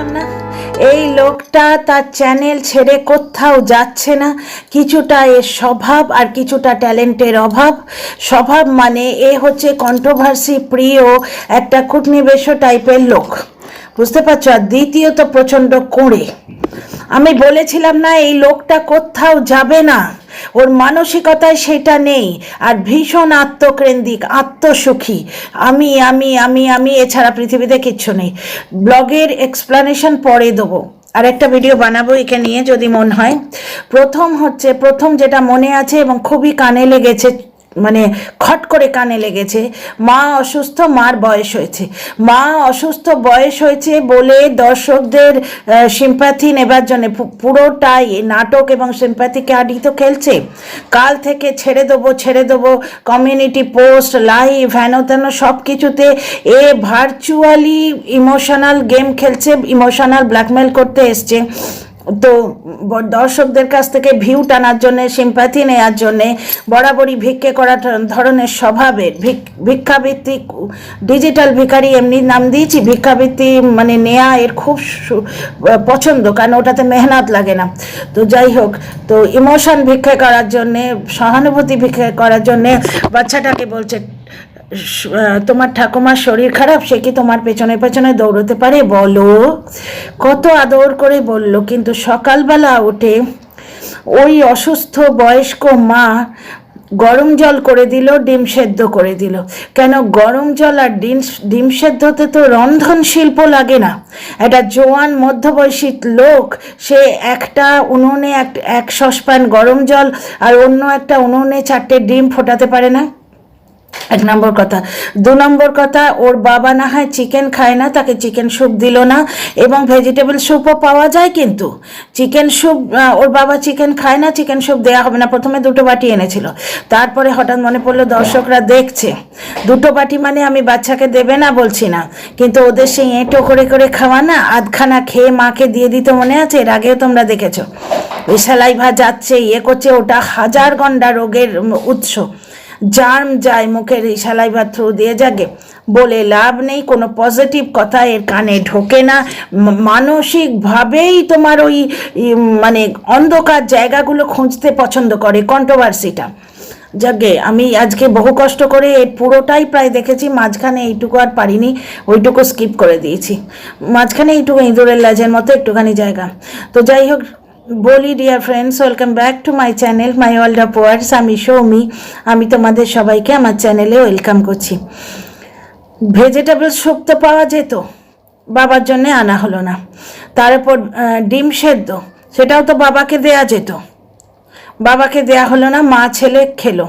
বললাম না। এই লোকটা তার চ্যানেল ছেড়ে কোথাও যাচ্ছে না। কিছুটা এর স্বভাব আর কিছুটা ট্যালেন্টের অভাব। স্বভাব মানে এ হচ্ছে কন্ট্রোভার্সি প্রিয় একটা কূটনিবেশ টাইপের লোক। বুঝতে পারছ? আর দ্বিতীয়ত প্রচণ্ড কোঁড়ে। আমি বলেছিলাম না, এই লোকটা কোথাও যাবে না। ওর মানসিকতায় সেটা নেই। আর ভীষণ আত্মকেন্দ্রিক, আত্মসুখী। আমি আমি আমি আমি এছাড়া পৃথিবীতে কিচ্ছু নেই। ব্লগের এক্সপ্লানেশন পরে দেবো। আর একটা ভিডিও বানাবো একে নিয়ে যদি মন হয়। প্রথম হচ্ছে, প্রথম যেটা মনে আছে এবং খুবই কানে লেগেছে মানে খট করে কানে লেগেছে, মা অসুস্থ, মার বয়স হয়েছে। মা অসুস্থ, বয়স হয়েছে বলে দর্শকদের সিম্প্যাথি নেবার জন্য পুরোটাই নাটক এবং সিম্প্যাথি কার্ডই তো খেলছে। কাল থেকে ছেড়ে দেবো ছেড়ে দেবো কমিউনিটি পোস্ট লাইভ হেন তেন সব কিছুতে এ ভার্চুয়ালি ইমোশনাল গেম খেলছে ইমোশনাল ব্ল্যাকমেল করতে এসছে। তো দর্শকদের কাছ থেকে ভিউ টানার জন্যে সিম্প্যাথি নেওয়ার জন্যে, বরাবরই ভিক্ষে করা ধরনের স্বভাবের ভিক- ভিক্ষাবৃত্তি ডিজিটাল ভিখারি এমনি নাম দিয়েছি, ভিক্ষাবৃত্তি মানে নেয়া এর খুব পছন্দ, কারণ ওটাতে মেহনত লাগে না। তো যাই হোক, তো ইমোশন ভিক্ষে করার জন্যে, সহানুভূতি ভিক্ষে করার জন্যে বাচ্চাটাকে বলছে তোমার ঠাকুমার শরীর খারাপ, সে কি তোমার পেছনে পেছনে দৌড়তে পারে? বলো। কত আদর করে বলল, কিন্তু সকালবেলা উঠে ওই অসুস্থ বয়স্ক মা গরম জল করে দিল, ডিম সেদ্ধ করে দিল। কেন গরম জল আর ডিম ডিম সেদ্ধতে তো রন্ধন শিল্প লাগে না। একটা জোয়ান মধ্যবয়সী লোক, সে একটা উনুনে এক এক সসপ্যান গরম জল আর অন্য একটা উনুনে চারটে ডিম ফোটাতে পারে না। এক নম্বর কথা। দু নম্বর কথা, ওর বাবা না হয় চিকেন খায় না, তাকে চিকেন স্যুপ দিল না, এবং ভেজিটেবল স্যুপও পাওয়া যায় কিন্তু। চিকেন স্যুপ ওর বাবা চিকেন খায় না চিকেন স্যুপ দেওয়া হবে না। প্রথমে দুটো বাটি এনেছিল। তারপরে হঠাৎ মনে পড়ল দর্শকরা দেখছে। দুটো বাটি মানে আমি বাচ্চাকে দেবে না বলছি না। কিন্তু ওদের সেই এঁটো করে করে খাওয়া না, আধখানা খেয়ে মাকে দিয়ে দিতে মনে আছে? এর আগেও তোমরা দেখেছ। ওই সেলাইভা যাচ্ছে ইয়ে করছে, ওটা হাজার গন্ডা রোগের উৎস। জার্ম যায় মুখের এই সালাইভার থ্রু দিয়ে যাকে বলে লাভ নেই, কোনো পজিটিভ কথা এর কানে ঢোকে না। মানসিকভাবেই তোমার ওই মানে অন্ধকার জায়গাগুলো খুঁজতে পছন্দ করে কন্ট্রোভার্সিটা যাকে আমি আজকে বহু কষ্ট করে এর পুরোটাই প্রায় দেখেছি, মাঝখানে এইটুকু আর পারিনি, ওইটুকু স্কিপ করে দিয়েছি। মাঝখানে এইটুকু ইঁদুরের লাজের মতো একটুখানি জায়গা। তো যাই হোক বলি dear friends welcome back to my channel my world of words আমি সৌমি। আমি তোমাদের সবাইকে আমার চ্যানেলে ওয়েলকাম করছি। ভেজিটেবল স্যুপ তো পাওয়া যেত, বাবার জন্যে আনা হলো না। তারপর ডিম সেদ্ধ, সেটাও তো বাবাকে দেয়া যেত। বাবাকে দেয়া হলো না, মা ছেলে খেলো।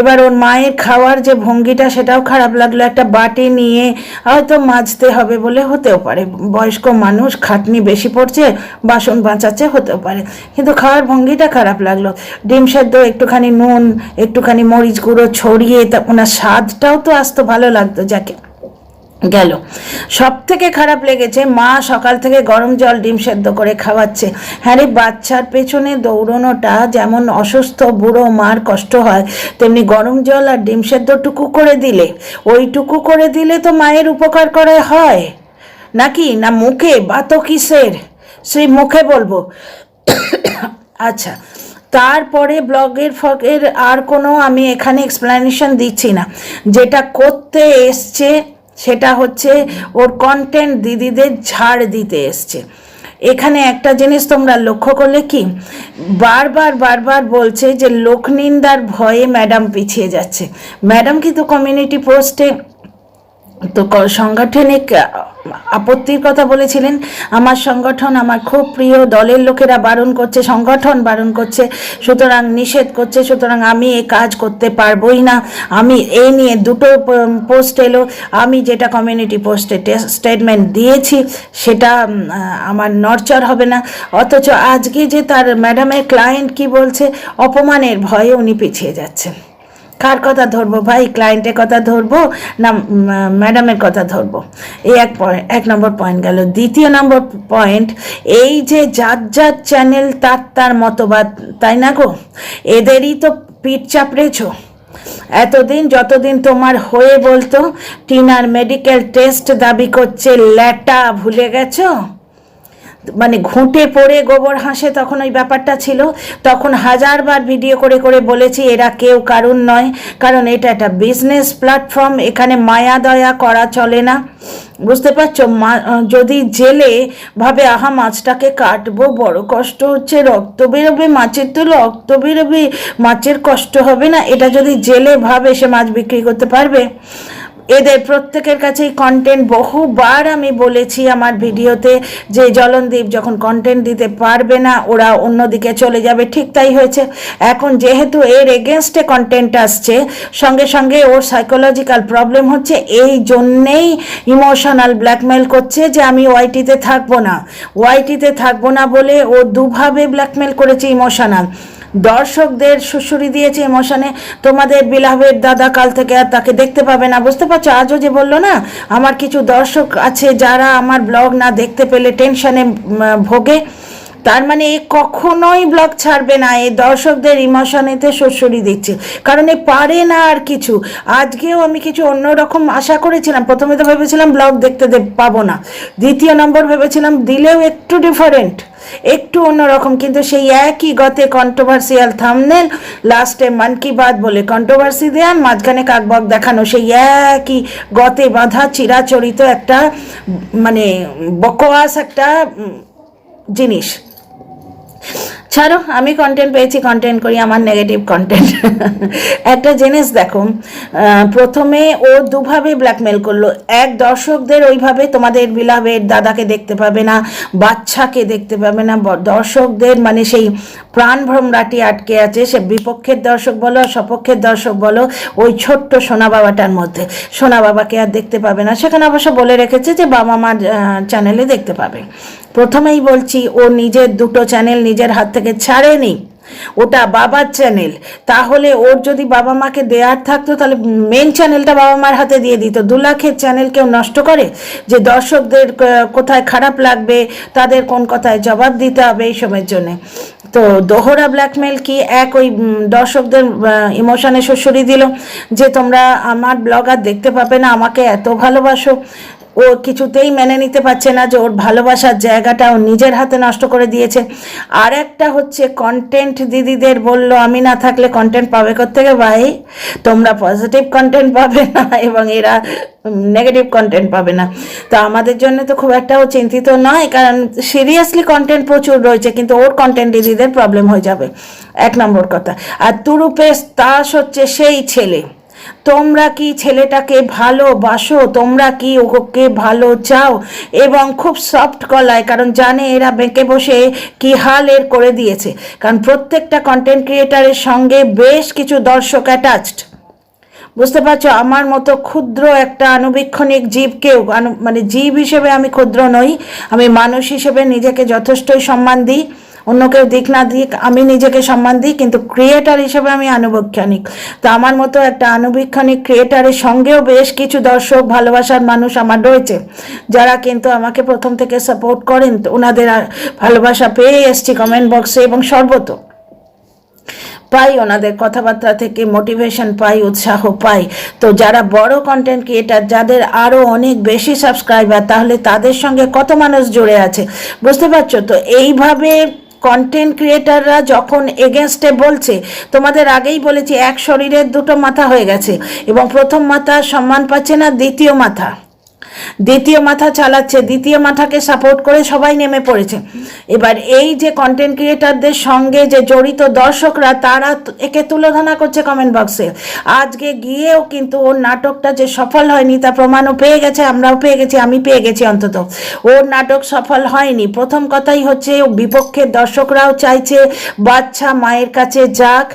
এবার ওর মায়ের খাওয়ার যে ভঙ্গিটা, সেটাও খারাপ লাগল। একটা বাটি নিয়ে হয়তো মাজতে হবে বলে হতেও পারে। বয়স্ক মানুষ খাটনি বেশি পড়ছে, বাসন বাঁচাচ্ছে হতেও পারে। কিন্তু খাওয়ার ভঙ্গিটা খারাপ লাগল। ডিম সেদ্ধ, একটুখানি নুন, একটুখানি মরিচ গুঁড়ো ছড়িয়ে তা ওনার স্বাদটাও তো আসতো ভালো লাগতো যাকে। গেল। সব থেকে খারাপ লেগেছে, মা সকাল থেকে গরম জল ডিম সেদ্ধ করে খাওয়াচ্ছে। হ্যাঁ রে, বাচ্চার পেছনে দৌড়নোটা যেমন অসুস্থ বুড়ো মার কষ্ট হয়, তেমনি গরম জল আর ডিম সেদ্ধটুকু করে দিলে, ওইটুকু করে দিলে তো মায়ের উপকার করে হয়। নাকি? না মুখে? বা তো কিসের? সেই মুখে বলব। আচ্ছা তারপরে ব্লগের ফগের আর কোনো আমি এখানে এক্সপ্লানেশন দিচ্ছি না। যেটা করতে এসছে সেটা হচ্ছে ওর কন্টেন্ট দিদিদের ঝাড় দিতে এসছে। এখানে একটা জিনিস তোমরা লক্ষ্য করলে কি? বারবার বারবার বলছে যে লোকনিন্দার ভয়ে ম্যাডাম পিছিয়ে যাচ্ছে। ম্যাডাম কিন্তু কমিউনিটি পোস্টে তো সাংগঠনিক আপত্তির কথা বলেছিলেন। আমার সংগঠন আমার খুব প্রিয়, দলের লোকেরা বারণ করছে, সংগঠন বারণ করছে, সুতরাং নিষেধ করছে, সুতরাং আমি এ কাজ করতে পারবোই না। আমি এই নিয়ে দুটো পোস্ট এলো। আমি যেটা কমিউনিটি পোস্টে স্টেটমেন্ট দিয়েছি, সেটা আমার নরচার হবে না। অথচ আজকে যে তার ম্যাডামের ক্লায়েন্ট কি বলছে, অপমানের ভয়ে উনি পিছিয়ে যাচ্ছেন। কার কথা ধরবো? ভাই ক্লায়েন্টের কথা ধরবো না ম্যাডামের কথা ধরবো? এই এক পয়েন্ট এক নম্বর পয়েন্ট গেল। দ্বিতীয় নম্বর পয়েন্ট এই যে যার যার চ্যানেল তার তার মতবাদ, তাই না গো? এদেরই তো পিঠ চাপড়েছো। এতদিন যতদিন তোমার হয়ে বলতো, টিনার মেডিকেল টেস্ট দাবি করছে, ল্যাটা ভুলে গেছো? মানে ঘুঁটে পড়ে গোবর হাসে তখন ওই ব্যাপারটা ছিল। তখন হাজারবার ভিডিও করে করে বলেছি, এরা কেউ কারণ নয়। কারণ এটা একটা বিজনেস প্ল্যাটফর্ম এখানে মায়া দয়া করা চলে না। বুঝতে পারছ? মা- যদি জেলে ভাবে, আহা, মাছটাকে কাটবো, বড় কষ্ট হচ্ছে, রক্ত বেরোবে, মাছের তো রক্ত বেরোবে, মাছের কষ্ট হবে না। এটা যদি জেলে ভাবে, সে মাছ বিক্রি করতে পারবে? এদের প্রত্যেকের কাছেই কন্টেন্ট বহুবার আমি বলেছি আমার ভিডিওতে যে জলনদীপ যখন কন্টেন্ট দিতে পারবে না, ওরা অন্যদিকে চলে যাবে। ঠিক তাই হয়েছে। এখন যেহেতু এর এগেনস্টে কন্টেন্ট আসছে, সঙ্গে সঙ্গে ওর সাইকোলজিক্যাল প্রবলেম হচ্ছে। এই জন্যেই ইমোশনাল ব্ল্যাকমেল করছে যে আমি ওয়াইটিতে থাকব না। ওয়াইটিতে থাকব না বলে ও দুভাবে ব্ল্যাকমেল করেছে ইমোশনাল দর্শকদের সুশুরি দিয়েছে ইমোশনে। তোমাদের বিলাভের দাদা কাল থেকে আর তাকে দেখতে পাবে না। বুঝতে পারছ? আজও যে বলল না, আমার কিছু দর্শক আছে যারা আমার ব্লগ না দেখতে পেলে টেনশনে ভোগে। তার মানে এ কখনোই ব্লগ ছাড়বে না। এই দর্শকদের ইমোশনেতে শ্বশুরি দিচ্ছে। কারণ এ পারে না আর কিছু। আজকেও আমি কিছু অন্যরকম আশা করেছিলাম। প্রথমে তো ভেবেছিলাম ব্লগ দেখতে পাবো না। দ্বিতীয় নম্বর ভেবেছিলাম দিলেও একটু ডিফারেন্ট একটু অন্যরকম, কিন্তু সেই একই গতে কন্ট্রোভার্সিয়াল থামনেল লাস্টে মন কি বাত বলে কন্ট্রোভার্সি দেয়া মাঝখানে কাকবক দেখানো, সেই একই গতে বাঁধা চিরাচরিত একটা মানে বকোয়াস একটা জিনিস। ছাড়ো, আমি কন্টেন্ট পেয়েছি কন্টেন্ট করি, আমার নেগেটিভ কন্টেন্ট একটা জিনিস দেখো প্রথমে ও দুভাবে ব্ল্যাকমেল করল। এক দর্শকদের ওইভাবে তোমাদের বিলাবের দাদাকে দেখতে পাবে না, বাচ্চাকে দেখতে পাবে না দর্শকদের মানে সেই প্রাণ ভ্রমরাটি আটকে আছে, সে বিপক্ষের দর্শক বলো সপক্ষের দর্শক বলো, ওই ছোট্ট সোনা বাবাটার মধ্যে। সোনা বাবাকে আর দেখতে পাবে না। সেখানে অবশ্য বলে রেখেছে যে বাবা মার চ্যানেলে দেখতে পাবে। প্রথমেই বলছি, ও নিজের দুটো চ্যানেল নিজের হাত ছাড়েনি। ওটা বাবার চ্যানেল তাহলে ওর যদি বাবা মাকে দেয়ার থাকতো, তাহলে মেন চ্যানেলটা বাবা মার হাতে দিয়ে দিত। দু লাখের চ্যানেল কেউ নষ্ট করে? যে দর্শকদের কোথায় খারাপ লাগবে, তাদের কোন কথায় জবাব দিতে হবে এইসবের জন্যে। তো দোহরা ব্ল্যাকমেল কি এক ওই দর্শকদের ইমোশনে শ্বশুরি দিল যে তোমরা আমার ব্লগ আর দেখতে পাবে না, আমাকে এত ভালোবাসো। ও কিছুতেই মেনে নিতে পারছে না যে ওর ভালোবাসার জায়গাটা ও নিজের হাতে নষ্ট করে দিয়েছে। আর একটা হচ্ছে কন্টেন্ট দিদিদের বলল, আমি না থাকলে কন্টেন্ট পাবে থেকে ভাই? তোমরা পজিটিভ কন্টেন্ট পাবে না এবং এরা নেগেটিভ কন্টেন্ট পাবে না। তো আমাদের জন্য তো খুব একটাও চিন্তিত নয়, কারণ সিরিয়াসলি কন্টেন্ট প্রচুর রয়েছে, কিন্তু ওর কন্টেন্ট দিদিদের প্রবলেম হয়ে যাবে। এক নম্বর কথা। আর তুরুপেশ, তাস হচ্ছে সেই ছেলে। তোমরা কি ছেলেটাকে ভালোবাসো? তোমরা কি ওকে ভালো চাও এবং খুব সফট গলায়, কারণ জানে এরা বেঁকে বসে কি হাল এর করে দিয়েছে। কারণ প্রত্যেকটা কন্টেন্ট ক্রিয়েটারের সঙ্গে বেশ কিছু দর্শক অ্যাটাচড বুঝতে পারছ? আমার মতো ক্ষুদ্র একটা আনুবীক্ষণিক জীবকেও মানে জীব হিসেবে আমি ক্ষুদ্র নই, আমি মানুষ হিসেবে নিজেকে যথেষ্টই সম্মান দিই। অন্য কেউ দিক না দিক, আমি নিজেকে সম্মান দিই, কিন্তু ক্রিয়েটার হিসেবে আমি আনুবীক্ষণিক। তো আমার মতো একটা আনুবীক্ষণিক ক্রিয়েটারের সঙ্গেও বেশ কিছু দর্শক, ভালোবাসার মানুষ আমার রয়েছে, যারা কিন্তু আমাকে প্রথম থেকে সাপোর্ট করেন। তো ওনাদের ভালোবাসা পেয়ে এসছি কমেন্ট বক্সে এবং সর্বত। পাই ওনাদের কথাবার্তা থেকে মোটিভেশন পাই, উৎসাহ পাই। তো যারা বড় কন্টেন্ট ক্রিয়েটার যাদের আরও অনেক বেশি সাবস্ক্রাইবার তাহলে তাদের সঙ্গে কত মানুষ জুড়ে আছে? বুঝতে পারছ? তো এইভাবে কন্টেন্ট ক্রিয়েটাররা যখন এগেনস্টে বলছে, তোমাদের আগেই বলেছি, এক শরীরের দুটো মাথা হয়ে গেছে এবং প্রথম মাথা সম্মান পাচ্ছে না, দ্বিতীয় মাথা। দ্বিতীয় মাথা চালাচ্ছে, দ্বিতীয় মাথাকে সাপোর্ট করে সবাই নেমে পড়েছে। এবার এই যে কন্টেন্ট ক্রিয়েটারদের সঙ্গে যে জড়িত দর্শকরা, তারা একে তুলোধনা করছে কমেন্ট বক্সে আজকে গিয়েও কিন্তু ওর নাটকটা যে সফল হয়নি তা প্রমাণও পেয়ে গেছে, আমরাও পেয়ে গেছি, আমি পেয়ে গেছি অন্তত। ওর নাটক সফল হয়নি। প্রথম কথাই হচ্ছে, বিপক্ষের দর্শকরাও চাইছে, বাচ্চা মায়ের কাছে যাক।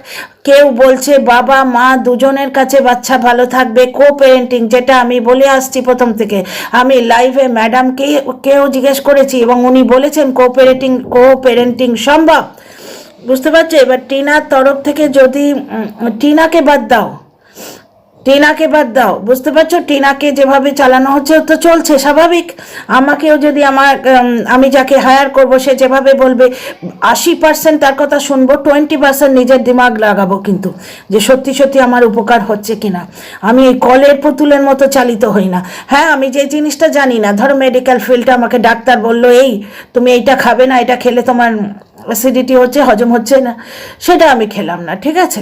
কেউ বলছে, বাবা, মা দুজনের কাছে বাচ্চা ভালো থাকবে কো প্যারেন্টিং যেটা আমি বলে আসছি প্রথম থেকে। আমি লাইভে ম্যাডামকে কেউ জিজ্ঞেস করেছি এবং উনি বলেছেন কো প্যারেন্টিং কো পেরেন্টিং সম্ভব? বুঝতে পারছ? এবার টিনার তরফ থেকে যদি টিনাকে বাদ দাও। টিনাকে বাদ দাও। বুঝতে পারছ? টিনাকে যেভাবে চালানো হচ্ছে তো চলছে, স্বাভাবিক। আমাকেও যদি আমার আমি যাকে হায়ার করব, সে যেভাবে বলবে, আশি পার্সেন্ট তার কথা শুনব টোয়েন্টি পার্সেন্ট নিজের দিমাগ লাগাবো কিন্তু, যে সত্যি সত্যি আমার উপকার হচ্ছে কিনা। আমি এই কলের পুতুলের মতো চালিত হই না। হ্যাঁ আমি যে জিনিসটা জানি না, ধরো মেডিকেল ফিল্ডে আমাকে ডাক্তার বলল, এই, তুমি এইটা খাবে না, এটা খেলে তোমার অ্যাসিডিটি হচ্ছে, হজম হচ্ছে না। সেটা আমি খেলাম না, ঠিক আছে?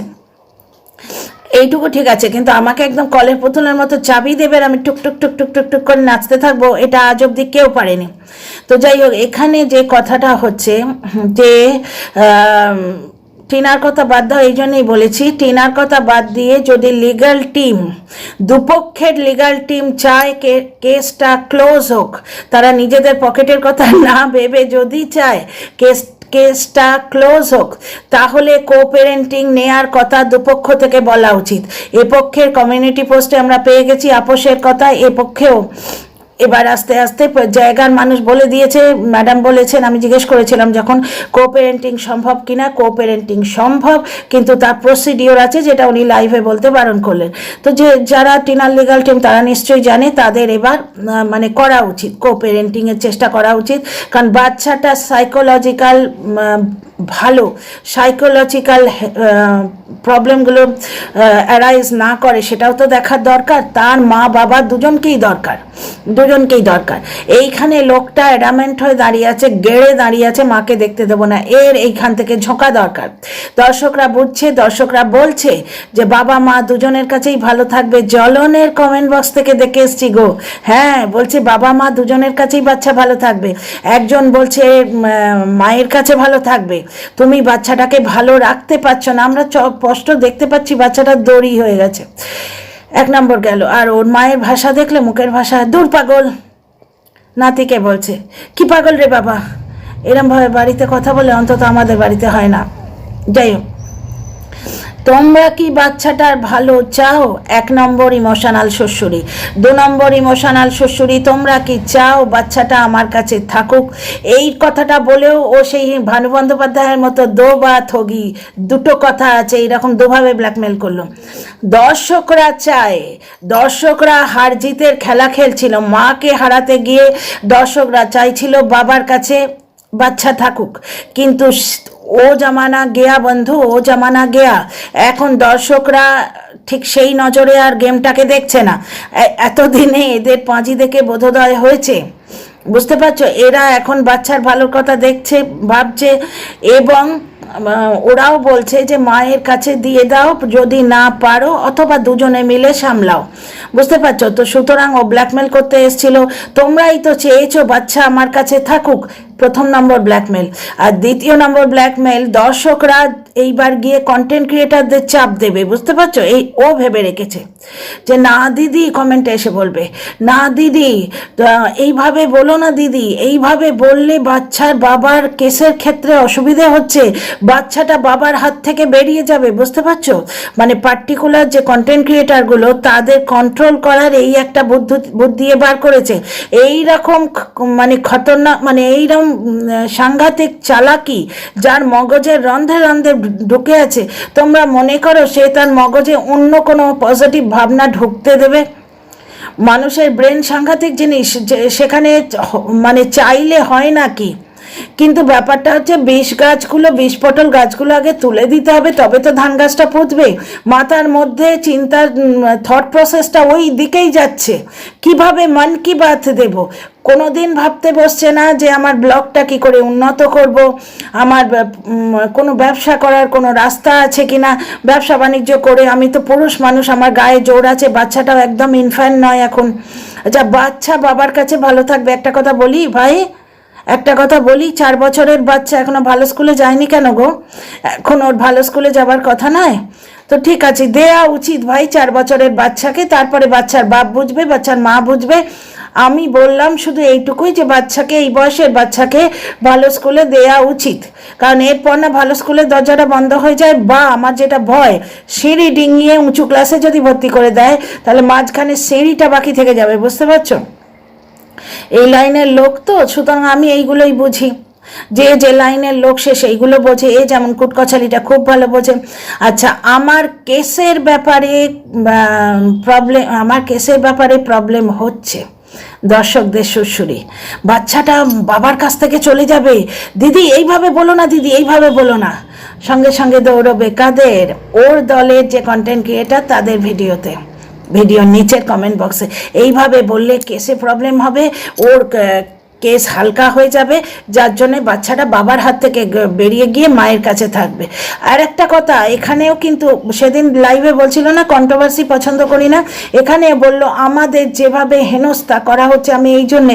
এইটুকু ঠিক আছে, কিন্তু আমাকে একদম কলের পুতুলের মতো চাবি দেবে আমি টুক টুক টুক টুক টুক টুক করে নাচতে থাকব, এটা আজ অব্দি কেউ পারেনি। তো যাই হোক, এখানে যে কথাটা হচ্ছে যে টিনার কথা বাদ দাও, এই জন্যই বলেছি, টিনার কথা বাদ দিয়ে যদি লিগাল টিম দুপক্ষের লিগাল টিম চায় কেসটা ক্লোজ হোক, তারা নিজেদের পকেটের কথা না ভেবে যদি চায়, কেস কেসটা ক্লোজ হোক, তাহলে কো নেয়ার কথা দুপক্ষ থেকে বলা উচিত। এ পক্ষের কমিউনিটি পোস্টে আমরা পেয়ে গেছি, আপোষের কথা এ পক্ষেও। এবার আস্তে আস্তে জায়গার মানুষ বলে দিয়েছে ম্যাডাম বলেছেন, আমি জিজ্ঞেস করেছিলাম যখন কো পেরেন্টিং সম্ভব কিনা কো সম্ভব, কিন্তু তার প্রসিডিওর আছে যেটা উনি লাইভে বলতে বারণ করলেন। তো যে যারা টিনার লিগাল টিম তারা নিশ্চয়ই জানে, তাদের এবার মানে করা উচিত কো চেষ্টা করা উচিত। কারণ বাচ্চাটা সাইকোলজিক্যাল ভালো সাইকোলজিক্যাল প্রবলেমগুলো অ্যারাইজ না করে, সেটাও তো দেখার দরকার। তার মা, বাবা দুজনকেই দরকার দুজনকেই দরকার। এইখানে লোকটা অ্যাডামেন্ট হয়ে দাঁড়িয়ে আছে, গেড়ে দাঁড়িয়ে আছে, মাকে দেখতে দেবো না। এর এইখান থেকে ঝোঁকা দরকার। দর্শকরা বুঝছে, দর্শকরা বলছে যে বাবা, মা দুজনের কাছেই ভালো থাকবে। জলনের কমেন্ট বক্স থেকে দেখে এসছি গো। হ্যাঁ বলছে বাবা, মা দুজনের কাছেই বাচ্চা ভালো থাকবে। একজন বলছে মায়ের কাছে ভালো থাকবে। তুমি বাচ্চাটাকে ভালো রাখতে পারছ না। আমরা স্পষ্ট দেখতে পাচ্ছি বাচ্চাটা দড়ি হয়ে গেছে। এক নম্বর গেল, আর ওর মায়ের ভাষা দেখলে মুখের ভাষা, দূর পাগল। নাতিকে বলছে, কি পাগল রে বাবা? এরমভাবে বাড়িতে কথা বলে অন্তত আমাদের বাড়িতে হয় না। যাই হোক তোমরা কি বাচ্চাটার ভালো চাও? এক নম্বর ইমোশনাল শ্বশুরি। দু নম্বর ইমোশনাল শ্বশুরি, তোমরা কি চাও বাচ্চাটা আমার কাছে থাকুক? এই কথাটা বলেও ও সেই ভানু বন্দ্যোপাধ্যায়ের মতো দো বা থগি। দুটো কথা আছে, এইরকম দুভাবে ব্ল্যাকমেল করল। দর্শকরা চায়, দর্শকরা হার জিতের খেলা খেলছিল, মাকে হারাতে গিয়ে দর্শকরা চাইছিল বাবার কাছে বাচ্চা থাকুক। কিন্তু ও জামানা গেয়া বন্ধু, ও জামানা গেয়া। এখন দর্শকরা ঠিক সেই নজরে আর গেমটাকে দেখছে না। এতদিনে এদের পাঁজি দেখে বোধোদয় হয়েছে। বুঝতে পারছ? এরা এখন বাচ্চার ভালোর কথা দেখছে, ভাবছে, এবং ওরাও বলছে যে, মায়ের কাছে দিয়ে দাও, যদি না পারো, অথবা দুজনে মিলে সামলাও। বুঝতে পারছ? তো সুতরাং ও ব্ল্যাকমেল করতে এসেছিল। তোমরাই তো চেয়েছো বাচ্চা আমার কাছে থাকুক। প্রথম নম্বর ব্ল্যাকমেল আর দ্বিতীয় নম্বর ব্ল্যাকমেল দর্শকরা এইবার গিয়ে কন্টেন্ট ক্রিয়েটারদের চাপ দেবে, বুঝতে পারছ? এই ও ভেবে রেখেছে। যে, না দিদি কমেন্টে এসে বলবে, না দিদি এইভাবে বলো না দিদি, এইভাবে বললে বাচ্চার বাবার কেসের ক্ষেত্রে অসুবিধে হচ্ছে, বাচ্চাটা বাবার হাত থেকে বেরিয়ে যাবে, বুঝতে পারছ? মানে পার্টিকুলার যে কন্টেন্ট ক্রিয়েটারগুলো তাদের কন্ট্রোল করার এই একটা বুদ্ধি বুদ্ধি বার করেছে। এই রকম মানে খতরনাক মানে এইরকম উম, সাংঘাতিক চালাকি যার মগজের রন্ধে রন্ধে ঢুকে আছে তোমরা মনে করো সে তার মগজে অন্য কোনো পজিটিভ ভাবনা ঢুকতে দেবে? মানুষের ব্রেন সাংঘাতিক জিনিস সেখানে মানে চাইলে হয় নাকি কিন্তু ব্যাপারটা হচ্ছে বিষ গাছগুলো, বিষ পটল গাছগুলো আগে তুলে দিতে হবে, তবে তো ধান গাছটা পুঁতবে। মাথার মধ্যে চিন্তার থট প্রসেসটা ওই দিকেই যাচ্ছে। কীভাবে মন কি বাত দেব? কোনো দিন ভাবতে বসছে না যে আমার ব্লগটা কি করে উন্নত করব? আমার কোনো ব্যবসা করার কোনো রাস্তা আছে কিনা? ব্যবসা বাণিজ্য করে আমি তো পুরুষ মানুষ, আমার গায়ে জোর আছে, বাচ্চাটাও একদম ইনফ্যান্ট নয় এখন। আচ্ছা বাচ্চা বাবার কাছে ভালো থাকবে, একটা কথা বলি ভাই? একটা কথা বলি, চার বছরের বাচ্চা এখনও ভালো স্কুলে যায়নি কেন গো? এখন ওর ভালো স্কুলে যাবার কথা নয়? তো ঠিক আছে, দেয়া উচিত ভাই চার বছরের বাচ্চাকে, তারপরে বাচ্চার বাপ বুঝবে, বাচ্চার মা বুঝবে। আমি বললাম শুধু এইটুকুই যে বাচ্চাকে, এই বয়সের বাচ্চাকে ভালো স্কুলে দেয়া উচিত। কারণ এরপর না ভালো স্কুলের দরজাটা বন্ধ হয়ে যায়, বা আমার যেটা ভয়, সিঁড়ি ডিঙিয়ে উঁচু ক্লাসে যদি ভর্তি করে দেয়, তাহলে মাঝখানে সিঁড়িটা বাকি থেকে যাবে, বুঝতে পারছ? এই লাইনের লোক তো, সুতরাং আমি এইগুলোই বুঝি। যে যে লাইনের লোক সে সেইগুলো বোঝে। এ যেমন কুটকছালিটা খুব ভালো বোঝে। আচ্ছা আমার কেসের ব্যাপারে প্রবলেম আমার কেসের ব্যাপারে প্রবলেম হচ্ছে। দর্শকদের সুরসুরি। বাচ্চাটা বাবার কাছ থেকে চলে যাবে। দিদি, এইভাবে বলো না, দিদি, এইভাবে বলো না। সঙ্গে সঙ্গে দৌড়বে। কাদের? ওর দলের যে কন্টেন্ট ক্রিয়েটার তাদের ভিডিওতে। ভিডিওর নিচের কমেন্ট বক্সে এইভাবে বললে কেসে প্রবলেম হবে, ওর কেস হালকা হয়ে যাবে, যার জন্যে বাচ্চাটা বাবার হাত থেকে বেরিয়ে গিয়ে মায়ের কাছে থাকবে। আর একটা কথা, এখানেও কিন্তু সেদিন লাইভে বলছিল না কন্ট্রোভার্সি পছন্দ করি না, এখানে বলল, আমাদের যেভাবে হেনস্থা করা হচ্ছে, আমি এই জন্যে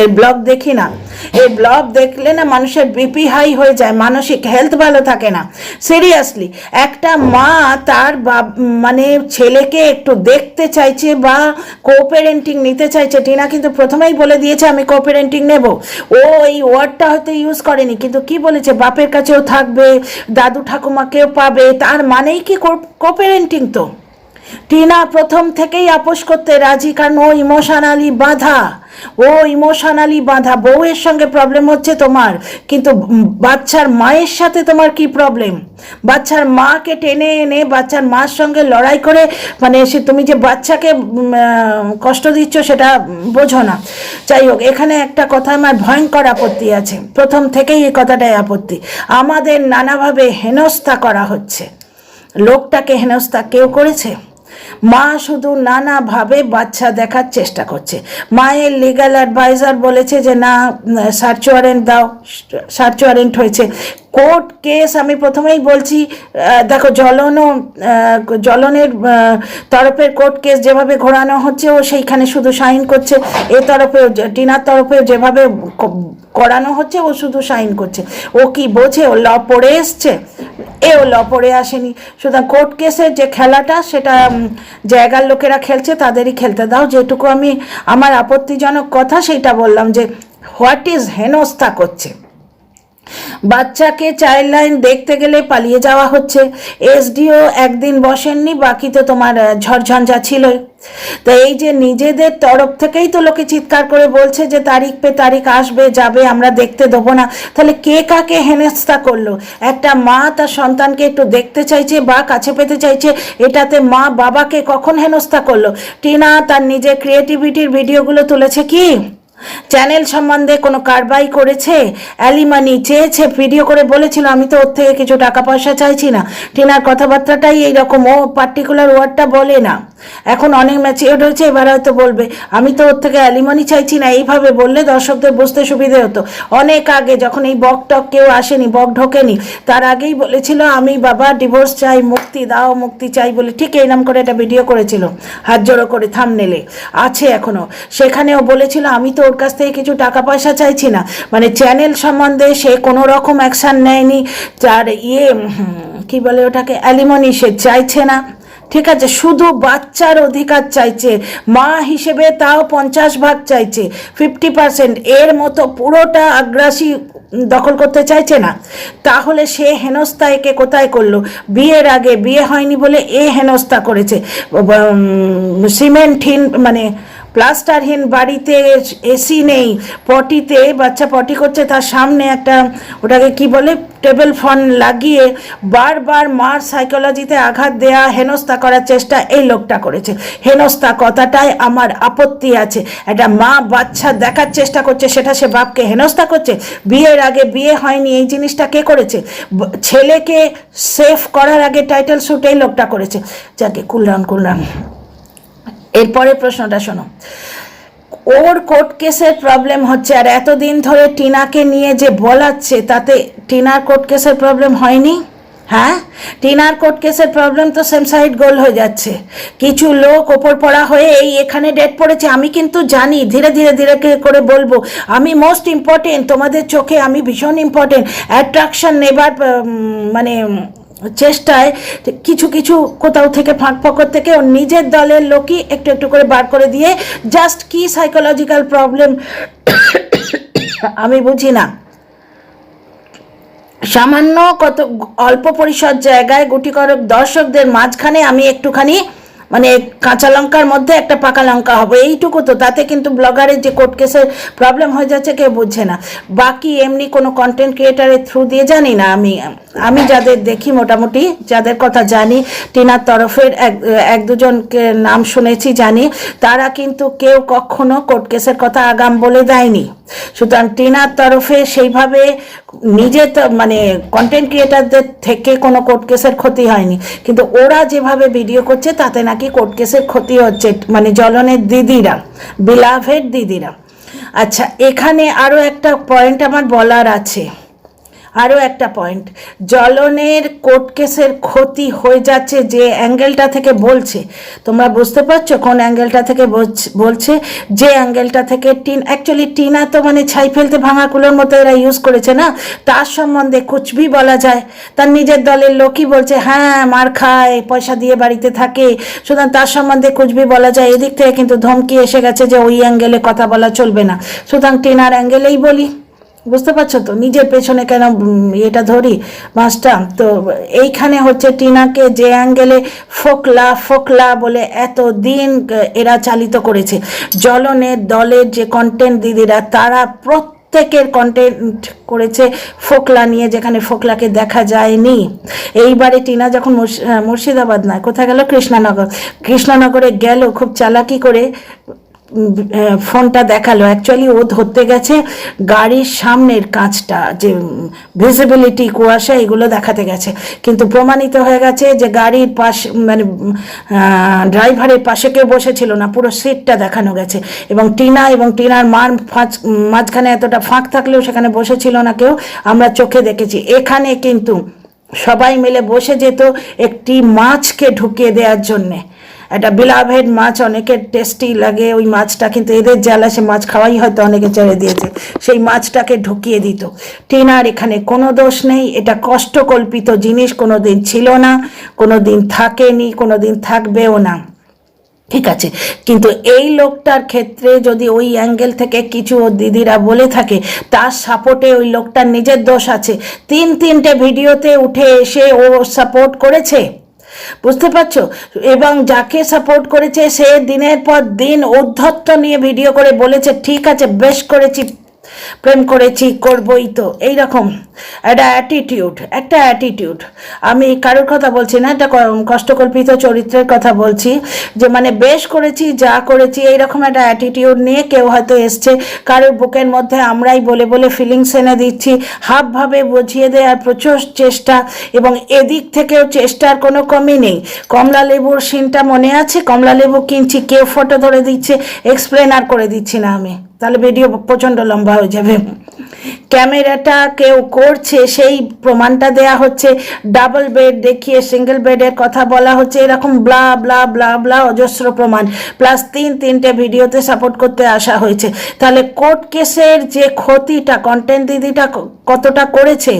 এই ব্লগ দেখি না। এই ব্লগ দেখলে না মানুষের বিপি হাই হয়ে যায়, মানসিক হেলথ ভালো থাকে না। সিরিয়াসলি একটা মা তার মানে ছেলেকে একটু দেখতে চাইছে বা কোপ্যারেন্টিং নিতে চাইছে, টিনা কিন্তু প্রথমেই বলে দিয়েছে, আমি কোপ্যারেন্টিং নেব। ও এই ওয়ার্ডটা হয়তো ইউজ করেনি, কিন্তু কি বলেছে? বাপের কাছেও থাকবে, দাদু ঠাকুমাকেও পাবে, তার মানেই কি কোপ্যারেন্টিং তো? টিনা প্রথম থেকেই আপোষ করতে রাজি, কারণ ও ইমোশনালি বাঁধা। ও ইমোশনালি বাঁধা। বউয়ের সঙ্গে প্রবলেম হচ্ছে তোমার, কিন্তু বাচ্চার মায়ের সাথে তোমার কি প্রবলেম বাচ্চার মাকে টেনে এনে বাচ্চার মার সঙ্গে লড়াই করে মানে সে তুমি যে বাচ্চাকে কষ্ট দিচ্ছ সেটা বোঝো না। যাই হোক, এখানে একটা কথা আমার ভয়ঙ্কর আপত্তি আছে। প্রথম থেকেই এই কথাটাই আপত্তি। আমাদের নানাভাবে হেনস্থা করা হচ্ছে। লোকটাকে হেনস্থা কেউ করেছে? মা শুধু নানাভাবে বাচ্চা দেখার চেষ্টা করছে। মায়ের লিগাল অ্যাডভাইজার বলেছে যে না সার্চ ওয়ারেন্ট দাও সার্চ ওয়ারেন্ট হয়েছে। কোর্ট কেস আমি প্রথমেই বলছি দেখো জ্বলনও আহ, জ্বলনের তরফের কোর্ট কেস যেভাবে ঘোরানো হচ্ছে ও সেইখানে শুধু সাইন করছে। এ তরফেও যে- টিনার তরফেও যেভাবে করানো হচ্ছে ও শুধু সাইন করছে। ও কি বোঝে ও ল পড়ে এসছে? এও ল পড়ে আসেনি। সুতরাং কোর্ট কেসের যে খেলাটা সেটা জায়গার লোকেরা খেলছে, তাদেরই খেলতে দাও। যেটুকু আমি, আমার আপত্তিজনক কথা, সেইটা বললাম যে হোয়াট ইজ হেনস্থা করছে? বাচ্চাকে চাইল্ড লাইন দেখতে গেলে পালিয়ে যাওয়া হচ্ছে। এসডিও একদিন বসেননি, বাকি তো তোমার ঝড়ঝঞ্ঝা ছিলই। তো এই যে নিজেদের তরফ থেকেই তো লোকে চিৎকার করে বলছে যে তারিখ পে তারিখ আসবে, যাবে, আমরা দেখতে দেবো না। তাহলে কে কাকে হেনস্থা করল? একটা মা তার সন্তানকে একটু দেখতে চাইছে বা কাছে পেতে চাইছে, এটাতে মা বাবাকে কখন হেনস্থা করল? টিনা তার নিজের ক্রিয়েটিভিটির ভিডিওগুলো তুলেছে কি? চ্যানেল সম্বন্ধে কোনো কারবাই করেছে? অ্যালিমানি চেয়েছে ভিডিও করে বলেছিল, আমি তো ওর থেকে কিছু টাকা পয়সা চাইছি না। টিনার কথাবার্তাটাই এইরকম, ও পার্টিকুলার ওয়ার্ডটা বলে না। এখন অনেক ম্যাচিওর হয়েছে, এবার হয়তো বলবে, আমি তো ওর থেকে অ্যালিমানি চাইছি না। এইভাবে বললে দর্শকদের বুঝতে সুবিধে হতো। অনেক আগে যখন এই বক টক কেউ আসেনি, বক ঢোকেনি, তার আগেই বলেছিল, আমি বাবা ডিভোর্স চাই, মুক্তি দাও, মুক্তি চাই, বলে ঠিক এই নাম করে একটা ভিডিও করেছিল, হাত জোড়ো করে থামনেলে আছে এখনও। সেখানেও বলেছিল, আমি তো ওর কাছ থেকে কিছু টাকা পয়সা চাইছি না। মানে চ্যানেল সম্বন্ধে সে কোনো রকম অ্যাকশান নেয়নি। তার ইয়ে কি বলে ওটাকে অ্যালিমনি সে চাইছে না। ঠিক আছে, শুধু বাচ্চার অধিকার চাইছে। মা হিসেবে তাও পঞ্চাশ ভাগ চাইছে। ফিফটি পার্সেন্ট এর মতো পুরোটা আগ্রাসী দখল করতে চাইছে না। তাহলে সে হেনস্থা একে কোথায় করল? বিয়ের আগে, বিয়ে হয়নি বলে এ হেনস্থা করেছে। সিমেন্ট মানে প্লাস্টারহীন বাড়িতে এসি নেই, পটিতে, বাচ্চা পটি করছে, তার সামনে একটা ওটাকে কি বলে, টেবিল ফ্যান লাগিয়ে বারবার মার সাইকোলজিতে আঘাত দেয়া হেনস্থা করার চেষ্টা এই লোকটা করেছে। হেনস্থা কথাটায় আমার আপত্তি আছে। একটা মা বাচ্চা দেখার চেষ্টা করছে, সেটা সে বাপকে হেনস্থা করছে। বিয়ের আগে বিয়ে হয়নি, এই জিনিসটা কে করেছে? ছেলেকে সেফ করার আগে টাইটেল শুট এই লোকটা করেছে। যাকে কুলরান কুলরান এরপরে প্রশ্নটা শোনো। ওর কোর্ট কেসের প্রবলেম হচ্ছে, আর এতদিন ধরে টিনাকে নিয়ে যে বলাচ্ছে, তাতে টিনার কোর্ট কেসের প্রবলেম হয়নি? হ্যাঁ? টিনার কোর্ট কেসের প্রবলেম তো সেম সাইড গোল হয়ে যাচ্ছে। কিছু লোক ওপর পড়া হয়ে, এই, এখানে ডেট পড়েছে, আমি কিন্তু জানি, ধীরে ধীরে ধীরে করে বলব। আমি মোস্ট ইম্পর্টেন্ট তোমাদের চোখে আমি ভীষণ ইম্পর্টেন্ট অ্যাট্রাকশন নেবার মানে চেষ্টায় কিছু কিছু কোথাও থেকে ফাঁক ফকর থেকে ওর নিজের দলের লোকই একটু একটু করে বার করে দিয়ে জাস্ট কি সাইকোলজিক্যাল প্রবলেম আমি বুঝি না। সামান্য কত অল্প পরিসর জায়গায় গুটি করক দর্শকদের মাঝখানে আমি একটুখানি মানে কাঁচা লঙ্কার মধ্যে একটা পাকা লঙ্কা হবে, এইটুকু তো, তাতে কিন্তু ব্লগারের যে কোর্ট কেসের প্রবলেম হয়ে যাচ্ছে কেউ বুঝছে না। বাকি এমনি কোনো কন্টেন্ট ক্রিয়েটারের থ্রু দিয়ে জানি না আমি। আমি যাদের দেখি মোটামুটি, যাদের কথা জানি, টিনার তরফের এক দুজনকে নাম শুনেছি, জানি, তারা কিন্তু কেউ কখনো কোর্ট কেসের কথা আগাম বলে দেয়নি। সুতরাং টিনার তরফে সেইভাবে নিজে মানে কন্টেন্ট ক্রিয়েটারদের থেকে কোনো কোর্ট কেসের ক্ষতি হয়নি। কিন্তু ওরা যেভাবে ভিডিও করছে, তাতে নাকি কোর্ট কেসের ক্ষতি হচ্ছে মানে জলনের দিদিরা, বিলাভের দিদিরা। আচ্ছা এখানে আরও একটা পয়েন্ট আমার বলার আছে। আরও একটা পয়েন্ট জ্বলনের কোর্ট কেসের ক্ষতি হয়ে যাচ্ছে যে অ্যাঙ্গেলটা থেকে বলছে। তোমরা বুঝতে পারছ কোন অ্যাঙ্গেলটা থেকে বলছে যে অ্যাঙ্গেলটা থেকে টিন অ্যাকচুয়ালি টিনা তো মানে ছাই ফেলতে ভাঙাকুলোর মতো এরা ইউজ করেছে না? তার সম্বন্ধে কুচবি বলা যায়। তার নিজের দলের লোকই বলছে হ্যাঁ মার খায়, পয়সা দিয়ে বাড়িতে থাকে। সুতরাং তার সম্বন্ধে কুচবি বলা যায়। এদিক থেকে কিন্তু ধমকি এসে গেছে যে ওই অ্যাঙ্গেলে কথা বলা চলবে না। সুতরাং টিনার অ্যাঙ্গেলেই বলি। বুঝতে পারছ তো? নিজের পেছনে কেন এটা ধরি? মাছটা, তো এইখানে হচ্ছে টিনাকে যে অ্যাঙ্গেলে ফোকলা ফোকলা বলে এত দিন এরা চালিত করেছে। জলনের দলের যে কন্টেন্ট দিদিরা, তারা প্রত্যেকের কন্টেন্ট করেছে ফোকলা নিয়ে, যেখানে ফোকলাকে দেখা যায়নি। এইবারে টিনা যখন মুর্শি- মুর্শিদাবাদ নয় কোথায় গেল? কৃষ্ণনগর। কৃষ্ণনগরে গেল, খুব চালাকি করে। ফোনটা দেখাল। অ্যাকচুয়ালি ও ধরতে গেছে গাড়ির সামনের কাঁচটা, যে ভিজিবিলিটি কুয়াশা, এগুলো দেখাতে গেছে। কিন্তু প্রমাণিত হয়ে গেছে যে গাড়ির পাশ মানে ড্রাইভারের পাশে কেউ বসেছিল না, পুরো সিটটা দেখানো গেছে। এবং টিনা এবং টিনার মার ফাঁচ- মাঝখানে এতটা ফাঁক থাকলেও সেখানে বসেছিল না কেউ, আমরা চোখে দেখেছি। এখানে কিন্তু সবাই মিলে বসে যেত একটি মাছকে ঢুকিয়ে দেওয়ার জন্যে। একটা বিলাভেড মাছ অনেকের টেস্টি লাগে, ওই মাছটা কিন্তু এদের জ্বালা, সে মাছ খাওয়াই হয়তো অনেকে ছেড়ে দিয়েছে। সেই মাছটাকে ঢুকিয়ে দিত। টিনার এখানে কোনো দোষ নেই, এটা কষ্টকল্পিত জিনিস কোনো দিন ছিল না কোনো দিন থাকেনি কোনো দিন থাকবেও না। ঠিক আছে, কিন্তু এই লোকটার ক্ষেত্রে যদি ওই অ্যাঙ্গেল থেকে কিছু দিদিরা বলে থাকে, তার সাপোর্টে ওই লোকটার নিজের দোষ আছে। তিন তিনটে ভিডিওতে উঠে এসে ও সাপোর্ট করেছে? বুঝতে পারছ? এবং যাকে সাপোর্ট করেছে সে দিনের পর দিন ঔদ্ধত্য নিয়ে ভিডিও করে বলেছে, ঠিক আছে, বেশ করেছি প্রেম করেছি, করবই তো। এই রকম একটা অ্যাটিটিউড একটা অ্যাটিটিউড আমি কারোর কথা বলছি না একটা কষ্টকল্পিত চরিত্রের কথা বলছি। যে মানে বেশ করেছি, যা করেছি, এইরকম একটা অ্যাটিটিউড নিয়ে কেউ হয়তো এসছে। কারোর বুকের মধ্যে আমরাই বলে বলে ফিলিংস এনে দিচ্ছি। হাবভাবে বুঝিয়ে দেওয়ার প্রচুর চেষ্টা এবং এদিক থেকেও চেষ্টার কোনো কমই নেই। কমলা লেবুর সিনটা মনে আছে? কমলা লেবু কিনছি, কেউ ফটো ধরে দিচ্ছে এক্সপ্লেন আর করে দিচ্ছি না আমি। তাহলে ভিডিও প্রচণ্ড লম্বা হয়ে যাবে। ক্যামেরাটা কেউ করছে, সেই প্রমাণটা দেয়া হচ্ছে। ডাবল বেড দেখিয়ে সিঙ্গেল বেডের কথা বলা হচ্ছে। এরকম ব্লা ব্লা ব্লা ব্লা অজস্র প্রমাণ। প্লাস তিন, তিনটে ভিডিওতে সাপোর্ট করতে আসা হয়েছে। তাহলে কোর্ট কেসের যে ক্ষতিটা কন্টেন্ট দিদিটা কতটা করেছে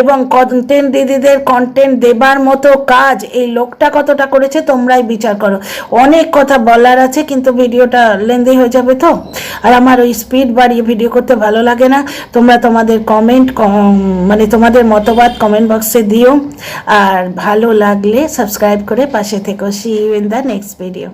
এবং কন্টেন্ট দিদিদের কন্টেন্ট দেবার মতো কাজ এই লোকটা কতটা করেছে, তোমরাই বিচার করো। অনেক কথা বলার আছে, কিন্তু ভিডিওটা লেন্দি হয়ে যাবে তো? আর আমার ওই স্পিড বাড়িয়ে ভিডিও করতে ভালো লাগে না, তোমরা তোমাদের কমেন্ট মানে তোমাদের মতবাদ কমেন্ট বক্সে দিও। আর ভালো লাগলে সাবস্ক্রাইব করে পাশে থেকো। See you in the next video